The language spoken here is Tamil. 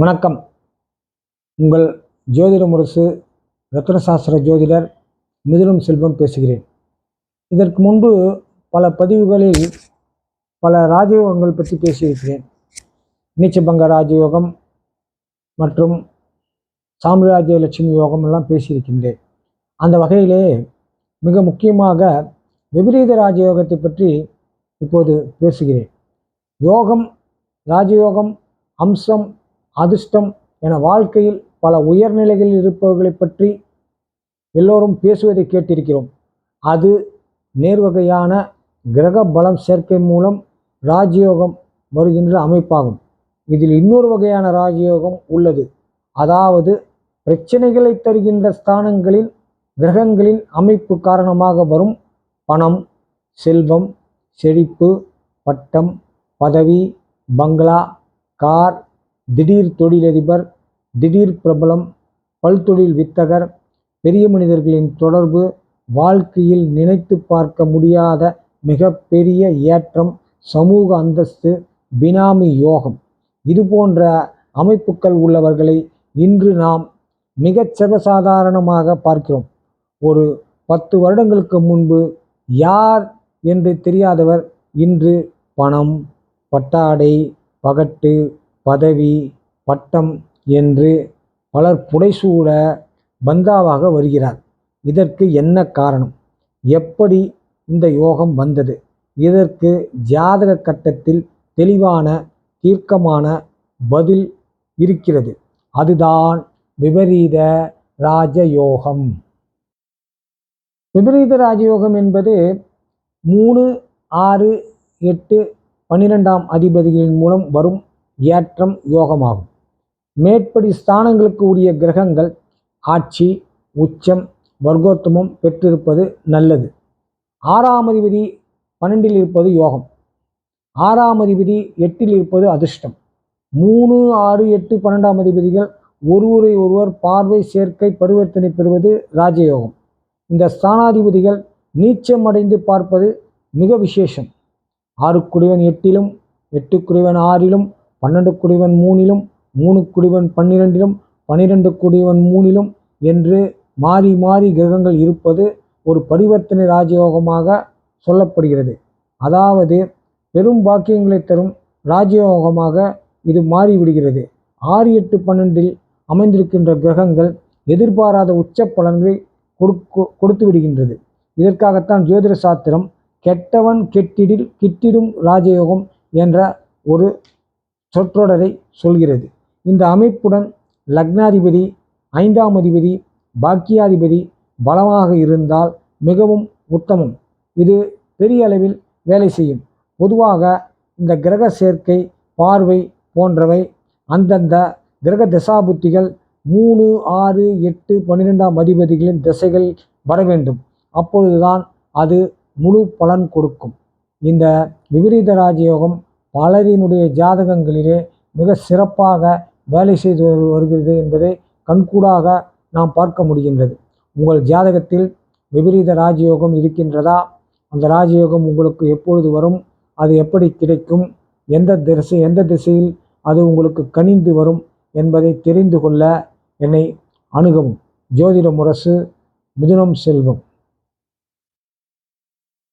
வணக்கம். உங்கள் ஜோதிட முரசு ரத்னசாஸ்திர ஜோதிடர் மிதுனம் செல்வம் பேசுகிறேன். இதற்கு முன்பு பல பதிவுகளில் பல ராஜயோகங்கள் பற்றி பேசியிருக்கிறேன். நீச்சபங்க ராஜயோகம் மற்றும் சாம்ராஜ்ய லட்சுமி யோகம் எல்லாம் பேசியிருக்கின்றேன். அந்த வகையிலே மிக முக்கியமாக விபரீத ராஜயோகத்தை பற்றி இப்போது பேசுகிறேன். யோகம் ராஜயோகம் அம்சம் அதிர்ஷ்டம் என வாழ்க்கையில் பல உயர்நிலைகளில் இருப்பவர்களை பற்றி எல்லோரும் பேசுவதை கேட்டிருக்கிறோம். அது நேர்வகையான கிரக பலம் சேர்க்கை மூலம் ராஜயோகம் வருகின்ற அமைப்பாகும். இதில் இன்னொரு வகையான ராஜயோகம் உள்ளது. அதாவது பிரச்சனைகளை தருகின்ற ஸ்தானங்களில் கிரகங்களின் அமைப்பு காரணமாக வரும் பணம் செல்வம் செழிப்பு பட்டம் பதவி பங்களா கார் திடீர் தொழிலதிபர் திடீர் பிரபலம் பல்தொழில் வித்தகர் பெரிய மனிதர்களின் தொடர்பு வாழ்க்கையில் நினைத்து பார்க்க முடியாத மிகப்பெரிய ஏற்றம் சமூக அந்தஸ்து பினாமி யோகம். இது போன்ற அமைப்புகள் உள்ளவர்களை இன்று நாம் மிகச் சர்வசாதாரணமாக பார்க்கிறோம். ஒரு பத்து வருடங்களுக்கு முன்பு யார் என்று தெரியாதவர் இன்று பணம் பட்டாடை பகட்டு பதவி பட்டம் என்று பலர் புடைசூட பந்தாவாக வருகிறார். இதற்கு என்ன காரணம்? எப்படி இந்த யோகம் வந்தது? இதற்கு ஜாதக கட்டத்தில் தெளிவான தீர்க்கமான பதில் இருக்கிறது. அதுதான் விபரீத ராஜயோகம். விபரீத ராஜயோகம் என்பது மூணு ஆறு எட்டு பன்னிரெண்டாம் அதிபதிகளின் மூலம் வரும் ஏற்றம் யோகமாகும். மேற்படி ஸ்தானங்களுக்கு உரிய கிரகங்கள் ஆட்சி உச்சம் வர்க்கோத்தமம் பெற்றிருப்பது நல்லது. ஆறாம் அதிபதி பன்னெண்டில் இருப்பது யோகம். ஆறாம் அதிபதி எட்டில் இருப்பது அதிர்ஷ்டம். மூணு ஆறு எட்டு பன்னெண்டாம் அதிபதிகள் ஒருவரை ஒருவர் பார்வை சேர்க்கை பரிவர்த்தனை பெறுவது ராஜயோகம். இந்த ஸ்தானாதிபதிகள் நீச்சம் அடைந்து பார்ப்பது மிக விசேஷம். ஆறு குடிவன் எட்டிலும் எட்டு குடிவன் ஆறிலும் பன்னெண்டு குடிவன் மூணிலும் மூணு குடிவன் பன்னிரெண்டிலும் பன்னிரெண்டு குடிவன் மூணிலும் என்று மாறி மாறி கிரகங்கள் இருப்பது ஒரு பரிவர்த்தனை ராஜயோகமாக சொல்லப்படுகிறது. அதாவது பெரும் பாக்கியங்களை தரும் ராஜயோகமாக இது மாறிவிடுகிறது. ஆறு எட்டு பன்னெண்டில் அமைந்திருக்கின்ற கிரகங்கள் எதிர்பாராத உச்ச பலன்களை கொடுக்கு கொடுத்து விடுகின்றது இதற்காகத்தான் ஜோதிட சாஸ்திரம் கெட்டவன் கெட்டிடில் கிட்டிடும் ராஜயோகம் என்ற ஒரு சொற்றொடரை சொல்கிறது. இந்த அமைப்புடன் லக்னாதிபதி ஐந்தாம் அதிபதி பாக்கியாதிபதி பலமாக இருந்தால் மிகவும் உத்தமம். இது பெரிய அளவில் வேலை செய்யும். பொதுவாக இந்த கிரக சேர்க்கை பார்வை போன்றவை அந்தந்த கிரக தசாபுத்திகள் மூணு ஆறு எட்டு பன்னிரெண்டாம் அதிபதிகளின் திசைகள் வர வேண்டும். அப்பொழுதுதான் அது முழு பலன் கொடுக்கும். இந்த விபரீத ராஜயோகம் பலரினுடைய ஜாதகங்களிலே மிக சிறப்பாக வேலை செய்து வருகிறது என்பதை கண்கூடாக நாம் பார்க்க முடிகின்றது. உங்கள் ஜாதகத்தில் விபரீத ராஜயோகம் இருக்கின்றதா? அந்த ராஜயோகம் உங்களுக்கு எப்பொழுது வரும்? அது எப்படி கிடைக்கும்? எந்த திசை எந்த திசையில் அது உங்களுக்கு கனிந்து வரும் என்பதை தெரிந்து கொள்ள என்னை அணுகவும். ஜோதிட முரசு மிதுனம் செல்வம்.